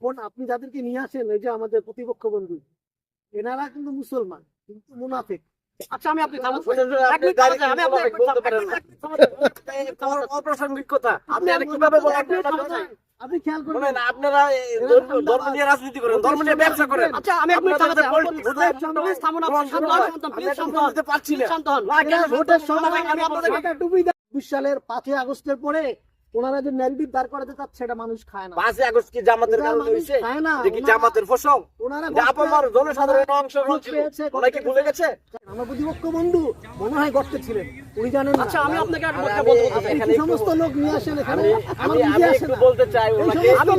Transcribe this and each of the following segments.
এখন আপনি যাদেরকে নিয়ে আসেন এই যে আমাদের প্রতিপক্ষ বন্ধু এনারা কিন্তু মুসলমান কিন্তু মুনাফিক। আচ্ছা আমি আপনি থামান। আপনি দাঁড়িয়ে আমি আপনি বলতে পারেন না। তোমার অপ্রাসঙ্গিক কথা আপনি কীভাবে আপনি খেয়াল করবেন আপনারা ধর্ম- ধর্ম নিয়ে রাজনীতি করেন ধর্ম নিয়ে ব্যবসা করেন। আচ্ছা আমি আপনি আপনাদের থামাতে politics প্লিজ থামুন আপনি শান্ত হন শান্ত হন আমি প্লিজ এখন শান্ত হন। বলতে পারছি না। শান্ত হন। এরা ভোটের সময় আমি আপনাদের মাথা টুপি দেয়। চব্বিশ সালের পাঁচই আগস্টের পরে ওনারা যে ন্যারেটিভ দাঁড় করাতে চাচ্ছে সেটা মানুষ খায় না। পাঁচই আগস্ট কি জামাতের কারণে হয়েছে? কি জামাতের ফসল? ওনারা আপামার জনসাধারণের ছিল পেয়েছে, ওরা কি ভুলে গেছে? আমার প্রতিপক্ষ বন্ধু। মনে হয় গর্তে ছিলেন। উনি জানেন না। আচ্ছা আমি আপনাকে একটা কথা বলতে এখানে সমস্ত লোক নিয়ে আসেন এখানে? আমি নিজে একটু বলতে চাই ওনাকে। আমি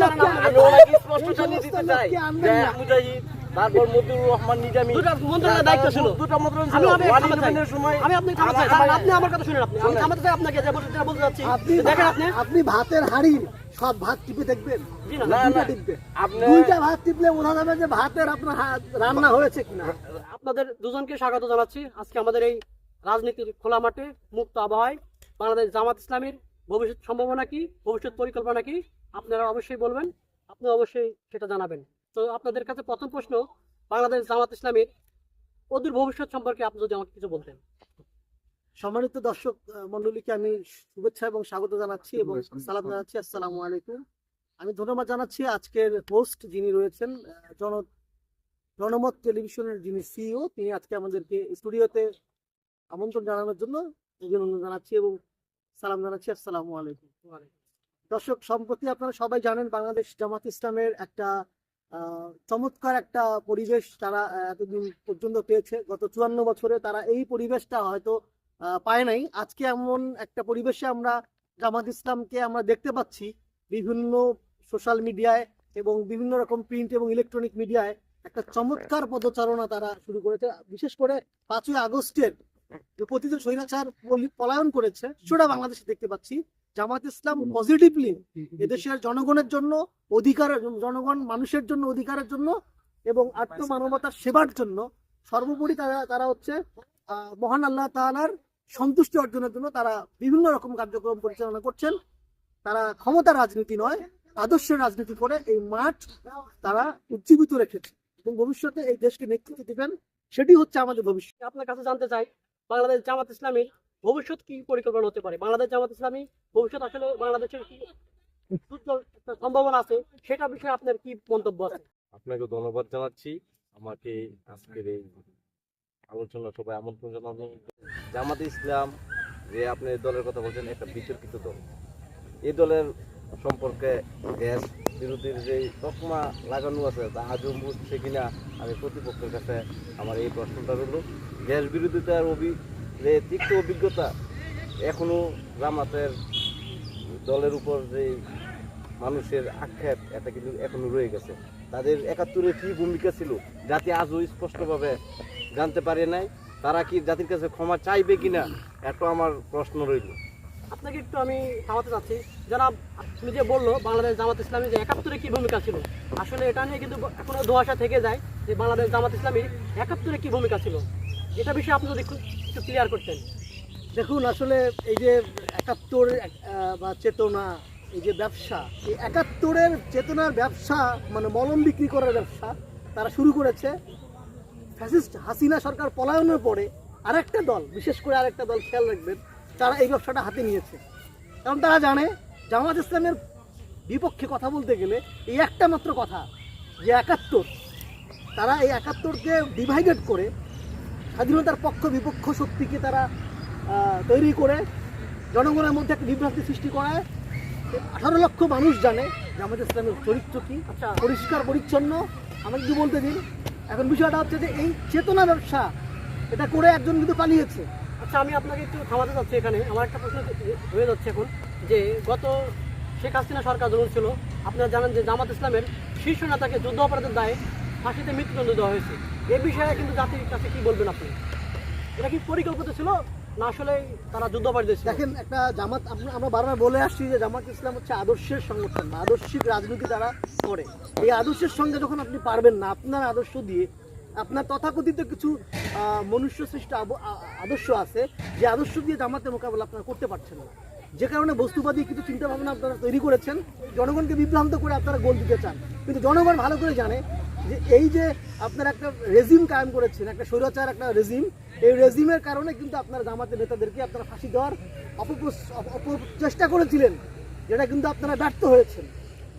স্পষ্ট জানিয়ে দিতে চাই। যে মুজাহিদ তারপর মতিউর রহমান নিজামী দুটা মন্ত্রণালয়ের দায়িত্ব ছিল। দুটো মন্ত্রণালয় আমি ছিল আমি ওয়ান থামাতে চাই। ইলেভেনের সময় আমি আপনি থামাতে চাই। আপনি আমার কথা শুনেন আপনি। আমি থামাতে চাই আপনাকে যে বলতে বলতে যাচ্ছি। দেখেন আপনি। আপনি ভাতের হাড়ির সব ভাত টিপে দেখবেন। জি না, না, দুইটা টিপবে। দুইটা ভাত টিপলে বোঝা যাবে যে ভাতের আপনার হাত রান্না হয়েছে কিনা। আপনাদের দুজনকে স্বাগত জানাচ্ছি। আজকে আমাদের এই রাজনীতির খোলা মাঠে মুক্ত আবহাওয়ায় বাংলাদেশ জামাত ইসলামীর ভবিষ্যৎ সম্ভাবনা কি ভবিষ্যৎ পরিকল্পনা কি আপনারা অবশ্যই বলবেন। আপনি অবশ্যই সেটা জানাবেন। তো আপনাদের কাছে প্রথম প্রশ্ন বাংলাদেশ জামাত ইসলামীর অদূর ভবিষ্যৎ সম্পর্কে আপনি যদি আমাকে কিছু বলতেন। সম্মানিত দর্শক আহ, মণ্ডলীকে আমি শুভেচ্ছা এবং স্বাগত জানাচ্ছি এবং সালাম জানাচ্ছি। আসসালামু আলাইকুম। আমি ধন্যবাদ জানাচ্ছি আজকের হোস্ট যিনি রয়েছেন জন জনমত টেলিভিশনের যিনি সিইও তিনি আজকে আমাদেরকে স্টুডিওতে আমন্ত্রণ জানানোর জন্য অভিনন্দন জানাচ্ছি এবং সালাম জানাচ্ছি। আসসালামু আলাইকুম। দর্শক সম্প্রতি আপনারা সবাই জানেন বাংলাদেশ জামাত ইসলামের একটা চমৎকার একটা পরিবেশ তারা এতদিন পর্যন্ত পেয়েছে। গত চুয়ান্ন বছরে তারা এই পরিবেশটা হয়তো পায় নাই। আজকে এমন একটা পরিবেশে আমরা জামাত ইসলামকে আমরা দেখতে পাচ্ছি বিভিন্ন সোশ্যাল মিডিয়ায় এবং বিভিন্ন রকম প্রিন্ট এবং ইলেকট্রনিক মিডিয়ায় একটা চমৎকার পদচারণা তারা শুরু করেছে। বিশেষ করে পাঁচই আগস্টের যে প্রতিদিন স্বৈরাচার পলি- পলায়ন করেছে, সেটা বাংলাদেশে দেখতে পাচ্ছি। জামাত ইসলাম পজিটিভলি এদেশের জনগণের জন্য অধিকার জনগণ মানুষের জন্য অধিকারের জন্য এবং আত্ম মানবতার সেবার জন্য সর্বোপরি তারা তারা হচ্ছে আহ, মহান আল্লাহ তাআলার সন্তুষ্টি অর্জনের জন্য তারা বিভিন্ন রকম কার্যক্রম পরিচালনা করছেন। তারা ক্ষমতা রাজনীতি নয় আদর্শের রাজনীতি করে এই মাঠ তারা উজ্জীবিত রেখেছে এবং ভবিষ্যতে এই দেশকে নেতৃত্ব দিবেন সেটি হচ্ছে আমাদের ভবিষ্যৎ। আপনার কাছে জানতে চাই বাংলাদেশ জামাত ইসলামীর ভবিষ্যৎ কি পরিকল্পনা হতে পারে? বাংলাদেশ জামাত ইসলামী ভবিষ্যৎ আসলে বাংলাদেশের কি সম্ভাবনা আছে? সেটা বিষয়ে আপনার কি মন্তব্য আছে? আপনাকে ধন্যবাদ জানাচ্ছি। আমাকে আজকের এই আলোচনা সবাই আমন্ত্রণ জানানো জামাতে ইসলাম, যে আপনি দলের কথা বলছেন একটা বিতর্কিত দল। এই দলের সম্পর্কে গ্যাস বিরোধীর যে তকমা লাগানো আছে, তা আজও বুঝছে কিনা আমি প্রতিপক্ষের কাছে আমার এই প্রশ্নটা রইল। গ্যাস বিরোধিতার অভি যে তিক্ত অভিজ্ঞতা এখনও জামাতের দলের উপর যে মানুষের আক্ষেপ, এটা কিন্তু এখনও রয়ে গেছে। তাদের একাত্তরে কি ভূমিকা ছিল, জাতি আজও স্পষ্টভাবে জানতে পারে নাই। তারা কি জাতির কাছে ক্ষমা চাইবে কিনা এটা আমার প্রশ্ন রইল। আপনাকে একটু আমি থামাতে চাচ্ছি। যারা আপনি যে বলল বাংলাদেশ জামাত ইসলামী যে একাত্তরে কি ভূমিকা ছিল, আসলে এটা নিয়ে কিন্তু এখনও ধোয়াশা থেকে যায় যে বাংলাদেশ জামাত ইসলামীর একাত্তরে কি ভূমিকা ছিল। এটা বিষয়ে আপনি যদি একটু ক্লিয়ার করতেন। দেখুন, আসলে এই যে একাত্তর বা চেতনা, এই যে ব্যবসা, এই একাত্তরের চেতনার ব্যবসা মানে মলম বিক্রি করার ব্যবসা, তারা শুরু করেছে ফ্যাসিস্ট হাসিনা সরকার পলায়নের পরে আরেকটা দল, বিশেষ করে আরেকটা দল খেয়াল রাখবেন, তারা এই ব্যবসাটা হাতে নিয়েছে। কারণ তারা জানে, জামাত ইসলামের বিপক্ষে কথা বলতে গেলে এই একটা মাত্র কথা, যে একাত্তর, তারা এই একাত্তরকে ডিভাইডেড করে স্বাধীনতার পক্ষ বিপক্ষ শক্তিকে তারা তৈরি করে জনগণের মধ্যে একটা বিভ্রান্তি সৃষ্টি করায়। আঠারো লক্ষ মানুষ জানে যে আমাদের ইসলামের চরিত্র কি। আচ্ছা। পরিষ্কার পরিচ্ছন্ন। আমাকে কি বলতে দিন এখন বিষয়টা হচ্ছে যে এই চেতনা ব্যবসা এটা করে একজন কিন্তু পালিয়েছে। আচ্ছা আমি আপনাকে একটু থামাতে চাচ্ছি এখানে। আমার একটা প্রশ্ন হয়ে যাচ্ছে এখন যে গত শেখ হাসিনা সরকার যখন ছিল। আপনারা জানেন যে জামাত ইসলামের শীর্ষ নেতাকে যুদ্ধ অপরাধের দায়ে ফাঁসিতে মৃত্যুদণ্ড দেওয়া হয়েছে। এ বিষয়ে কিন্তু জাতির কাছে কি বলবেন আপনি? এটা কি পরিকল্পিত ছিল? না আসলে তারা যুদ্ধ অপরাধ ছিল? দেখেন, একটা জামাত, আমরা- বারবার বলে আসছি যে জামাত ইসলাম হচ্ছে আদর্শের সংগঠন বা আদর্শিক রাজনীতি তারা করে। এই আদর্শের সঙ্গে যখন আপনি পারবেন না, আপনার আদর্শ দিয়ে, আপনার তথাকথিত কিছু মনুষ্য সৃষ্ট আদর্শ আছে, যে আদর্শ দিয়ে জামাতের মোকাবেলা আপনারা করতে পারছেন না। যে কারণে বস্তুবাদী কিছু চিন্তা ভাবনা আপনারা তৈরি করেছেন, জনগণকে বিভ্রান্ত করে আপনারা গোল দিতে চান। কিন্তু জনগণ ভালো করে জানে যে এই যে আপনারা একটা রেজিম কায়েম করেছেন, একটা স্বৈরাচার, একটা রেজিম, এই রেজিমের কারণে কিন্তু আপনারা জামাতের নেতাদেরকে আপনারা ফাঁসি দেওয়ার অপচেষ্টা করেছিলেন, যেটা কিন্তু আপনারা ব্যর্থ হয়েছেন।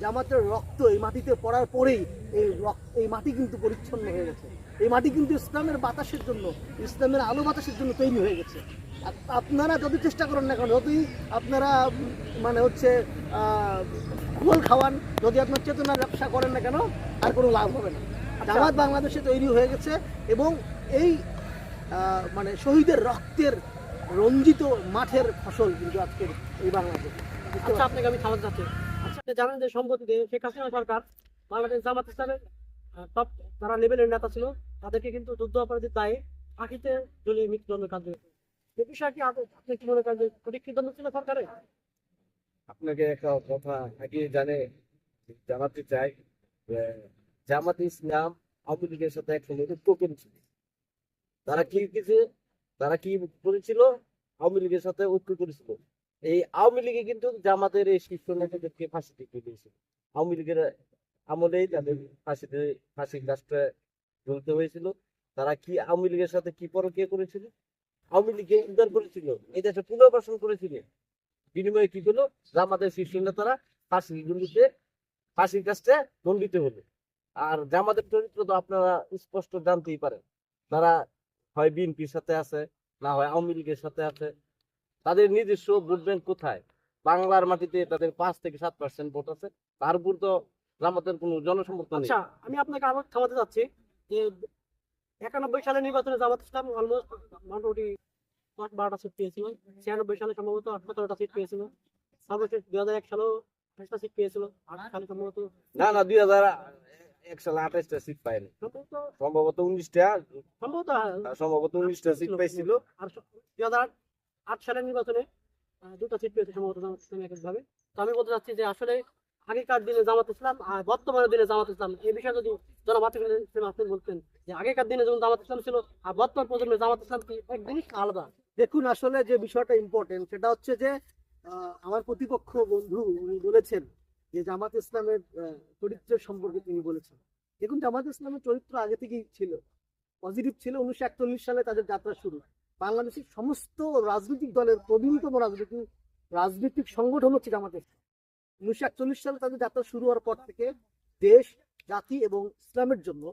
জামাতের রক্ত এই মাটিতে পড়ার পরেই এই রক্ত, এই মাটি কিন্তু পরিচ্ছন্ন হয়ে গেছে। এই মাটি কিন্তু ইসলামের বাতাসের জন্য, ইসলামের আলো বাতাসের জন্য তৈরি হয়ে গেছে। আপনারা যদি চেষ্টা করেন না কেন যদি আপনারা মানে হচ্ছে গোল খাওয়ান যদি আপনার চেতনার ব্যবসা করেন না কেন আর কোনো লাভ হবে না। জামাত বাংলাদেশে তৈরি হয়ে গেছে এবং এই মানে শহীদের রক্তের রঞ্জিত মাঠের ফসল কিন্তু আজকের এই বাংলাদেশ। আচ্ছা আপনাকে আমি থামাতে চাচ্ছি আচ্ছা জানেন যে সম্প্রতি শেখ হাসিনা সরকার বাংলাদেশ জামাত ইসলামের টপ যারা লেভেলের নেতা ছিল তাদেরকে কিন্তু যুদ্ধ অপরাধীর দায়ে ফাঁকিতে ঝুলিয়ে মৃত্যুদণ্ড কাজ এ বিষয়ে কি আপনি কি মনে করেন যে ছিল সরকারের? আপনাকে একটা কথা আগে জানে জানাতে চাই জামাত ইসলাম আওয়ামী লীগের সাথে করেছিল তারা কি কিছু তারা কি করেছিল? আওয়ামী লীগের সাথে ঐক্য করেছিল। এই আওয়ামী লীগে কিন্তু জামাতের এই শীর্ষ নেতাদেরকে ফাঁসি দিতে দিয়েছিল আওয়ামী লীগের আমলেই তাদের ফাঁসিতে, ফাঁসির গাছটা ঝুলতে হয়েছিল। তারা কি আওয়ামী লীগের সাথে কি পরকীয়া করেছিল? আওয়ামী লীগকে উদ্ধার করেছিল, এই দেশে পুনর্বাসন করেছিল। বিনিময়ে কি হলো? জামাতের শীর্ষ নেতারা ফাঁসি গুলিতে ফাঁসির কাজটা দণ্ডিত হলো। আর জামাতের চরিত্র তো আপনারা স্পষ্ট জানতেই পারেন। তারা হয় বিএনপির সাথে আছে, না হয় আওয়ামী লীগের সাথে আছে। তাদের নিজস্ব ভোট ব্যাংক কোথায়? বাংলার মাটিতে তাদের পাঁচ থেকে সাত পার্সেন্ট ভোট আছে। তার উপর তো জামাতের কোনো জনসমর্থন আচ্ছা আমি আপনাকে আবার থামাতে চাচ্ছি যে একানব্বই সালে নির্বাচনে জামাত ইসলাম অলমোস্ট মোটামুটি দশ বারোটা সিট পেয়েছিল। ছিয়ানব্বই সালে সম্ভবত সতেরোটা সিট পেয়েছিল। সর্বশেষ দুই হাজার এক সালেও পাঁচটা সিট পেয়েছিল। আট সালে সম্ভবত না না দুই হাজার এক সালে আঠাশটা সিট পায়নি। সম্ভবত সম্ভবত উনিশটা সম্ভবত সম্ভবত উনিশটা সিট পাইছিল। আর দুই হাজার আট সালের নির্বাচনে দুটো সিট পেয়েছে সম্ভবত জামাত ইসলাম এককভাবে। তো আমি বলতে চাচ্ছি যে আসলে আগেকার দিনে জামাত ইসলাম আর বর্তমানের দিনে জামাত ইসলাম এই বিষয়ে যদি জনাব আপনি বলতেন যে আগেকার দিনে যেমন জামাত ইসলাম ছিল আর বর্তমান প্রজন্মের জামাত ইসলাম কি এক জিনিস আলাদা? দেখুন আসলে যে বিষয়টা ইম্পর্টেন্ট সেটা হচ্ছে যে আমার প্রতিপক্ষ বন্ধু উনি বলেছেন যে জামাত ইসলামের আহ, চরিত্রের সম্পর্কে তিনি বলেছেন। দেখুন জামাত ইসলামের চরিত্র আগে থেকেই ছিল পজিটিভ ছিল। উনিশশো একচল্লিশ সালে তাদের যাত্রা শুরু বাংলাদেশের সমস্ত রাজনৈতিক দলের প্রবীণতম রাজনীতি রাজনৈতিক সংগঠন হচ্ছে জামাত ইসলাম। উনিশশো একচল্লিশ সালে তাদের যাত্রা শুরু হওয়ার পর থেকে দেশ, জাতি এবং ইসলামের জন্য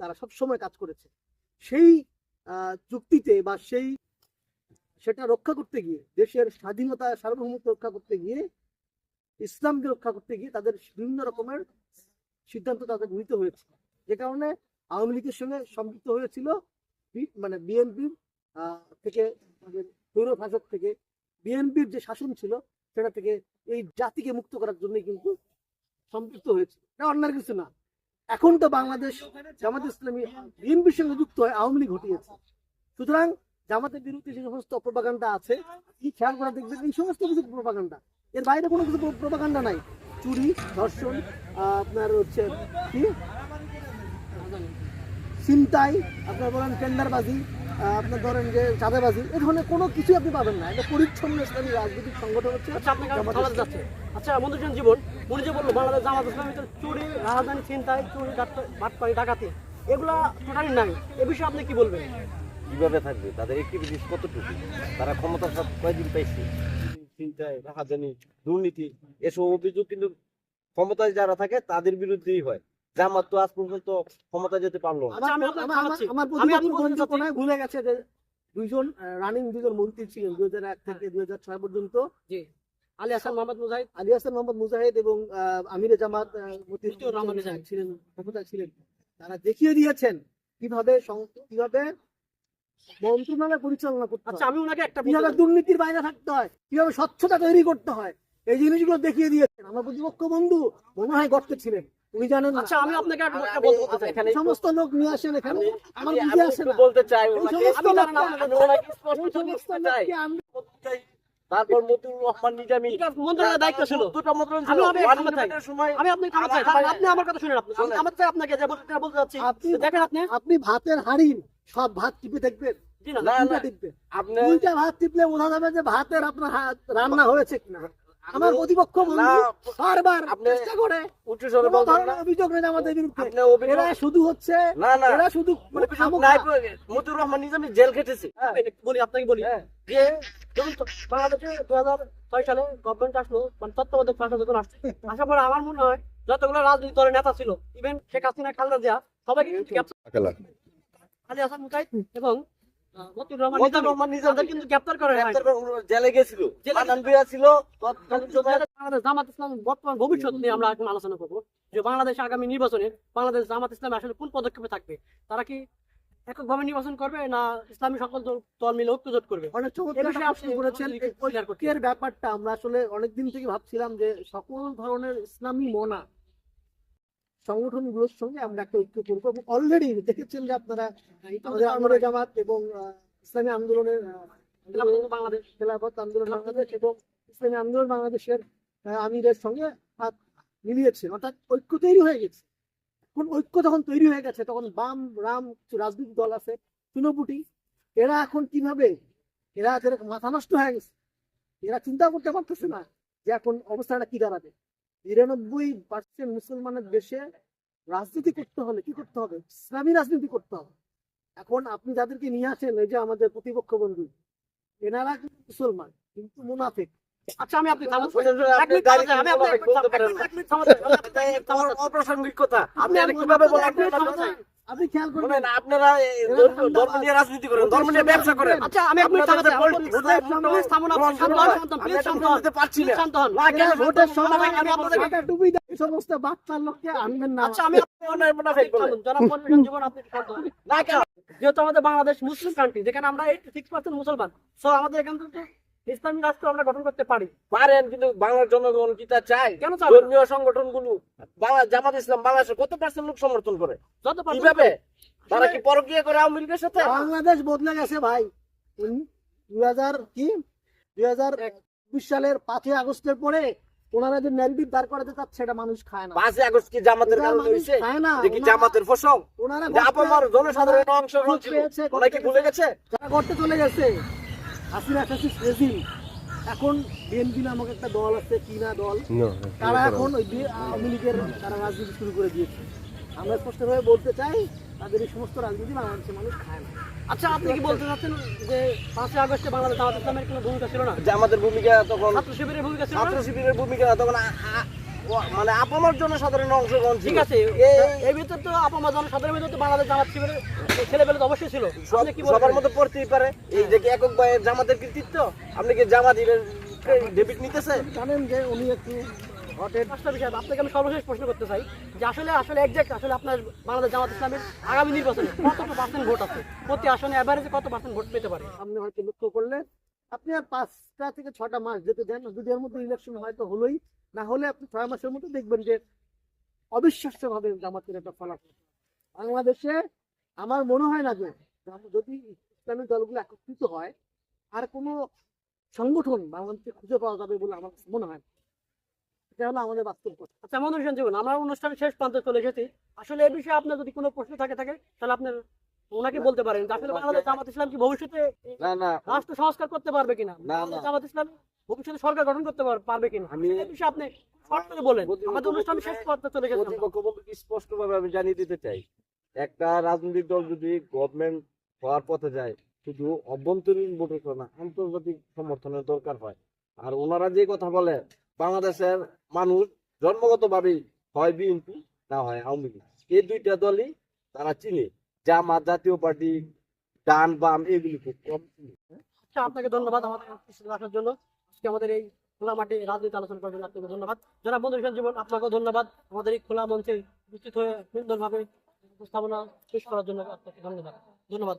তারা সবসময় কাজ করেছে। সেই চুক্তিতে বা সেই সেটা রক্ষা করতে গিয়ে, দেশের স্বাধীনতা, সার্বভৌমত্ব রক্ষা করতে গিয়ে, ইসলামকে রক্ষা করতে গিয়ে তাদের বিভিন্ন রকমের সিদ্ধান্ত তাদের নিতে হয়েছে। যে কারণে আওয়ামী লীগের সঙ্গে সম্পৃক্ত হয়েছিল মানে বিএনপি থেকে তাদের স্বৈর শাসক থেকে। বিএনপির যে শাসন ছিল, সেটা থেকে এই জাতিকে মুক্ত করার জন্য কিন্তু সম্পৃক্ত হয়েছে। এটা অন্যার কিছু না। এখন তো বাংলাদেশ জামাত ইসলামী বিএনপির সঙ্গে যুক্ত হয় আওয়ামী লীগ ঘটিয়েছে। সুতরাং জামাতের বিরুদ্ধে যে সমস্ত প্রপাগান্ডা আছে কি খেয়াল করে দেখবেন এই সমস্ত কিছু প্রপাগান্ডা এর বাইরে কোনো কিছু প্রপাগান্ডা নাই। চুরি, ধর্ষণ, আপনার হচ্ছে কি? চিন্তাই আপনার বলেন টেন্ডারবাজি আপনার ধরেন যে চাঁদাবাজি এ ধরনের কোনো কিছু আপনি পাবেন না। এটা পরিচ্ছন্ন ইসলামী রাজনৈতিক সংগঠন হচ্ছে আচ্ছা। যাচ্ছে আচ্ছা জীবন উনি যে বলল বাংলাদেশ জামাত ইসলামের ভিতরে চুরি রাজধানী চিন্তায় চুরি বাটপাড়ি ডাকাতি এগুলা টোটালি নাই। এ বিষয়ে আপনি কি বলবেন? কীভাবে থাকবে? তাদের অ্যাক্টিভিটিস কতটুকু? তারা ক্ষমতার সাথে কয়দিন পাইছে? চিন্তায় রাহাজানি দুর্নীতি এসব অভিযোগ কিন্তু ক্ষমতায় যারা থাকে তাদের বিরুদ্ধেই হয়। জামাত তো আজ পর্যন্ত ক্ষমতা যেতে পারল না। আচ্ছা, ভুলে গেছে যে দুইজন রানিং দুইজন মন্ত্রী ছিলেন দুই হাজার এক থেকে দুই হাজার ছয় পর্যন্ত। আলী হাসান মোহাম্মদ মুজাহিদ। আলী হাসান মোহাম্মদ মুজাহিদ এবং আমিরে জামাত। ছিলেন ক্ষমতায় ছিলেন। তারা দেখিয়ে দিয়েছেন কীভাবে কীভাবে মন্ত্রণালয় পরিচালনা করতে আচ্ছা আমি ওনাকে একটা কীভাবে দুর্নীতির বাইরে থাকতে হয় কীভাবে স্বচ্ছতা তৈরি করতে হয় এই জিনিসগুলো দেখিয়ে দিয়েছেন। আমার প্রতিপক্ষ বন্ধু মনে হয় গর্তে ছিলেন। উনি জানেন আচ্ছা আমি আপনাকে একটা কথা বলতে চাই। এখানে সমস্ত লোক নিয়ে আসেন এখানে আমার বুঝে আসে না। বলতে চাই এই ওনাকে- সমস্ত আমি জানি না, ওনাকে স্পষ্ট এই করে সমস্ত বলতে চাই। লোককে আমি তারপর রহমান নিজামী মন্ত্রণালয়ের দায়িত্ব ছিল। দুটো মন্ত্রণ আমি ছিল। আমি ওয়ান থামাতে চাই। আমি আপনাকে থামাতে চাই। আপনি আমার কথা শুনেন আপনি। আমি শুনেন। চাই আপনাকে যে বলতে বলতে যাচ্ছি দেখেন আপনি। আপনি ভাতের হাড়ির সব ভাত টিপে দেখবেন। না। না, দুইটা আপনি দুইটা ভাত টিপলে বোঝা যাবে যে ভাতের আপনার রান্না হয়েছে কিনা। আমার প্রতিপক্ষ বারবার চেষ্টা করে। উচ্চ স্বরে বলবেন না। অভিযোগ নেই আমাদের বিরুদ্ধে। এরা শুধু হচ্ছে না না। এরা শুধু মানে। মতিউর রহমান নিজামী জেল খেটেছে। বলি আপনাকে বলি। হ্যাঁ। যে যখন বাংলাদেশে দু হাজার ছয় সালে গভর্নমেন্ট আসলো মানে তত্ত্বাবধায়ক সরকার যখন আসছে আসার পরে আমার মনে হয় যতগুলো রাজনৈতিক দলের নেতা ছিল ইভেন শেখ হাসিনা খালেদা জিয়া সবাইকে আলী হাসান মুকাইত এবং বাংলাদেশ জামাত ইসলাম বর্তমান ভবিষ্যৎ নিয়ে আমরা এখন আলোচনা করব যে বাংলাদেশ আগামী নির্বাচনে বাংলাদেশ জামাত ইসলাম আসলে কোন পদক্ষেপে থাকবে? তারা কি এককভাবে নির্বাচন করবে না ইসলামী সকল দল- মিলে ঐক্যজোট করবে? অনেক ব্যাপারটা আমরা আসলে অনেকদিন থেকে ভাবছিলাম যে সকল ধরনের ইসলামী মনা সংগঠনগুলোর সঙ্গে আমরা একটা ঐক্য করব এবং অলরেডি দেখেছেন যে আপনারা আমাদের জামাত এবং ইসলামী আন্দোলনের বাংলাদেশ। খেলাফত আন্দোলন বাংলাদেশ এবং ইসলামী আন্দোলন বাংলাদেশের আমিরের সঙ্গে হাত মিলিয়েছে। অর্থাৎ ঐক্য তৈরি হয়ে গেছে। এখন ঐক্য যখন তৈরি হয়ে গেছে তখন বাম রাম কিছু রাজনৈতিক দল আছে চুনোপুটি এরা এখন কীভাবে এরা মাথা নষ্ট হয়ে গেছে এরা চিন্তা করতে পারতেছে না যে এখন অবস্থাটা কি দাঁড়াবে। নিরানব্বই পার্সেন্ট মুসলমানের দেশে রাজনীতি করতে হলে কি করতে হবে? ইসলামী রাজনীতি করতে হবে। এখন আপনি যাদেরকে নিয়ে আসেন, এই যে আমাদের প্রতিপক্ষ বন্ধু, এনারা কিন্তু মুসলমান, কিন্তু মুনাফিক। আচ্ছা আমি আপনি অপ্রাসঙ্গিক কথা। আপনি কীভাবে আপনি খেয়াল করবেন আপনারা ধর্ম- নিয়ে রাজনীতি করেন ধর্ম নিয়ে ব্যবসা করেন। আমি আপনি শান্ত হন, পারছি না। শান্ত হন। না, কেন ভোটের সময় আমি আপনাদের- সমস্ত বাচ্চার লোককে আনবেন না। আচ্ছা আমি অন্যায় মুনাফিক বলে। জনাব পরিবেশন জীবন আপনি শান্ত হন। না, কেন? যেহেতু আমাদের বাংলাদেশ মুসলিম কান্ট্রি যেখানে আমরা এইটি সিক্স পার্সেন্ট মুসলমান। সো আমাদের এখান থেকে ইসলামী রাষ্ট্র আমরা গঠন করতে পারি। পারেন কিন্তু বাংলার জনগণ কি তা চায়? কেন? ধর্মীয় সংগঠনগুলো বাংলা জামাত ইসলাম বাংলাদেশে কত পার্সেন্ট লোক সমর্থন করে? যত পার্সেন্ট কীভাবে? তারা কি পরকীয়া করে আওয়ামী লীগের সাথে? বাংলাদেশ বদলে গেছে ভাই। দুই হাজার কি? দুই হাজার বিশ সালের পাঁচই আগস্টের পরে ওনারা যে ন্যারেটিভ দাঁড় করাতে চাচ্ছে সেটা মানুষ খায় না। পাঁচই আগস্ট কি জামাতের কারণে হয়েছে? খায় না। কি জামাতের ফসল? ওনারা যে আপামার জনসাধারণের অংশ পেয়েছে, ওরা কি ভুলে গেছে? যারা করতে চলে গেছে হাসিনা ফ্যাসিস রেজিম এখন বিএনপি নামক একটা দল আছে চীনা দল। তারা এখন ওই আওয়ামী লীগের তারা রাজনীতি শুরু করে দিয়েছে। আমরা স্পষ্টভাবে বলতে চাই তাদের এই সমস্ত রাজনীতি বাংলাদেশের মানুষ খায় না। আচ্ছা আপনি কি বলতে চাচ্ছেন যে পাঁচই আগস্টে বাংলাদেশ জামাত ইসলামের কোনো ভূমিকা ছিল না? যে আমাদের ভূমিকা তখন ছাত্র শিবিরের ভূমিকা ছিল ছাত্র শিবিরের ভূমিকা তখন মানে আপামর জনসাধারণের অংশগ্রহণ ঠিক আছে এই- ভিতরে তো আপনার জনসাধারণের ভিতরে তো বাংলাদেশ জামাত শিবিরের তো অবশ্যই ছিল। আপনি সবার মধ্যে পড়তেই পারে। এই যে কি একক ভাইয়ের জামাতের কৃতিত্ব? আপনি কি জামাত ডেবিট নিতেছে? জানেন যে উনি একটু হটেড পাঁচটা বিষয় আপনাকে আমি সর্বশেষ প্রশ্ন করতে চাই যে আসলে আসলে একজ্যাক্ট আসলে আপনার বাংলাদেশ জামাত ইসলামের আগামী নির্বাচনে কত পার্সেন্ট ভোট আছে? প্রতি আসনে অ্যাভারেজে কত পার্সেন্ট ভোট পেতে পারে? আপনি হয়তো লক্ষ্য করলে আপনি আর পাঁচটা থেকে ছটা মাস যেতে দেন যদি এর মধ্যে ইলেকশন হয়তো হলোই। না হলে আপনি ছয় মাসের মধ্যে দেখবেন যে অবিশ্বাস্যভাবে জামাতের একটা ফলাফল। বাংলাদেশে আমার মনে হয় না যে যদি ইসলামিক দলগুলো একত্রিত হয়, আর কোনো সংগঠন বাংলাদেশে খুঁজে পাওয়া যাবে বলে আমার মনে হয় না। এটা হলো আমাদের বাস্তব কথা। আচ্ছা মনোরঞ্জন জীবন, আমরা অনুষ্ঠানের শেষ প্রান্তে চলে এসেছি। আসলে এ বিষয়ে আপনার যদি কোনো প্রশ্ন থাকে থাকে, তাহলে আপনার ওনাকে বলতে পারেন আসলে বাংলাদেশ জামাত ইসলাম কি ভবিষ্যতে না না। রাষ্ট্র সংস্কার করতে পারবে কিনা? না, না। জামাত ইসলাম ভবিষ্যতে সরকার গঠন করতে পারবে কিনা? আমি- বিষয়ে আপনি বলেন। আমাদের অনুষ্ঠান শেষ প্রান্তে চলে গেছে আমরা। প্রতিপক্ষ বন্ধুকে স্পষ্ট ভাবে আমি জানিয়ে দিতে চাই একটা রাজনৈতিক দল যদি গভর্নমেন্ট হওয়ার পথে যায় শুধু অভ্যন্তরীণ ভোটের না আন্তর্জাতিক সমর্থনের দরকার হয়। আর ওনারা যে কথা বলে বাংলাদেশের মানুষ জন্মগতভাবেই হয় বিএনপি না হয় আওয়ামী লীগ। এই দুইটা দলই তারা চিনে। জামাত জাতীয় পার্টি, ডান, বাম, এগুলি খুব কম আচ্ছা আপনাকে ধন্যবাদ আমাদের আসার জন্য। আমাদের এই খোলা মাঠে রাজনীতি আলোচনা করার জন্য আপনাকে ধন্যবাদ। যারা বন্ধু জীবন, আপনাকেও ধন্যবাদ। আমাদের এই খোলা মঞ্চে উপস্থিত হয়ে সুন্দরভাবে উপস্থাপনা শেষ করার জন্য আপনাকে ধন্যবাদ। ধন্যবাদ।